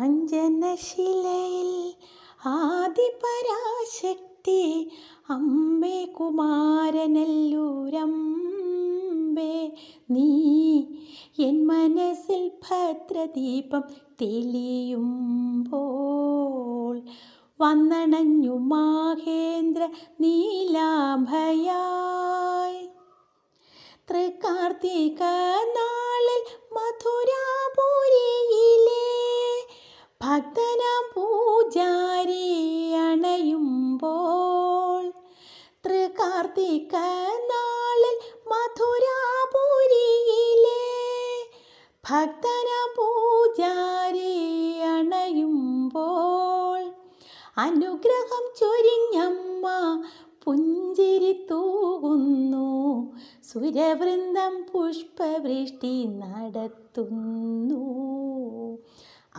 അഞ്ജനശിലയിൽ ആദിപരാശക്തി അമ്മേ കുമാരനല്ലൂരമ്പേ. നീ എൻ മനസ്സിൽ ഭദ്രദീപം തെളിയുമ്പോൾ വന്നണഞ്ഞു മാഹേന്ദ്ര നീലാഭയായി. തൃക്കാർത്തിക നാളിൽ മധുരാപുരിയിലെ ഭക്തനാം പൂജാരി അണയുമ്പോൾ തൃകാർത്തിക നാളിൽ മധുരാപുരിയിലെ ഭക്തന പൂജാരി അണയുമ്പോൾ അനുഗ്രഹം ചൊരിഞ്ഞമ്മ പുഞ്ചിരി തൂകുന്നു സുരവൃന്ദം പുഷ്പവൃഷ്ടി നടത്തുന്നു.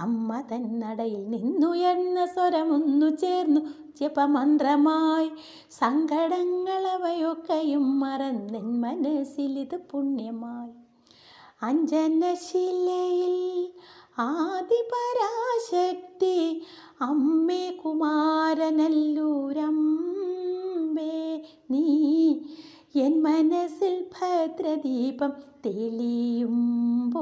അമ്മ തന്നടയിൽ നിന്നുയർന്ന സ്വരമൊന്നു ചേർന്നു. ജപമന്ത്രമായി സങ്കടങ്ങളവയൊക്കെയും മറന്നെൻ മനസ്സിലിത് പുണ്യമായി. അഞ്ജനശിലയിൽ ആദിപരാശക്തി അമ്മേ കുമാരനല്ലൂരമ്പേ നീ എൻ മനസ്സിൽ ഭദ്രദീപം തെളിയുമ്പോൾ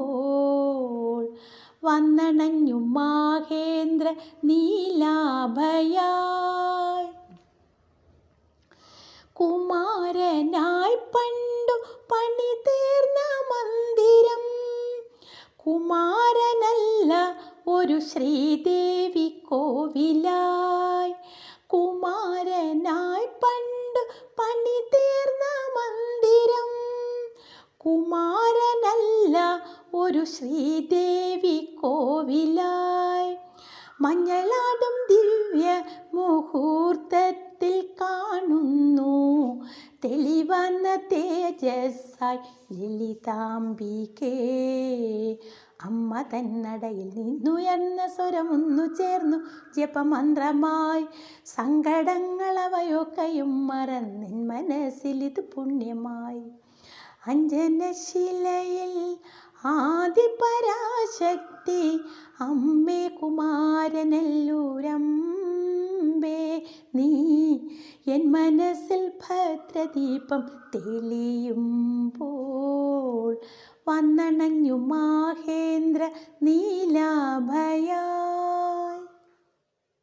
വന്നണഞ്ഞു മാഹേന്ദ്ര നീലാഭയായി. കുമാരനായി പണ്ടു പണി തീർന്ന മന്ദിരം. കുമാരനല്ല ഒരു ശ്രീദേവി കോവിലായി. കുമാരനായി പണ്ടു പണി മന്ദിരം കുമാരനല്ല ഒരു ശ്രീദേവി കോവിലായി. മഞ്ഞളാടും ദിവ്യ മുഹൂർത്തത്തിൽ കാണുന്നു. തെളിവന്ന തേജസ്സായി ലളിതാംബികേ. അമ്മ തന്നടയിൽ നിന്നുയർന്ന സ്വരമൊന്നു ചേർന്നു ജപമന്ത്രമായി. സങ്കടങ്ങളവയൊക്കെയും മറന്നിൻ മനസ്സിലിത് പുണ്യമായി. അഞ്ജനശിലയിൽ ആദിപരാശക്തി അമ്മേ കുമാരനല്ലൂരമ്പേ നീ എൻ മനസ്സിൽ ഭദ്രദീപം തെളിയുമ്പോൾ വന്നണഞ്ഞു മാഹേന്ദ്ര നീലാഭയായി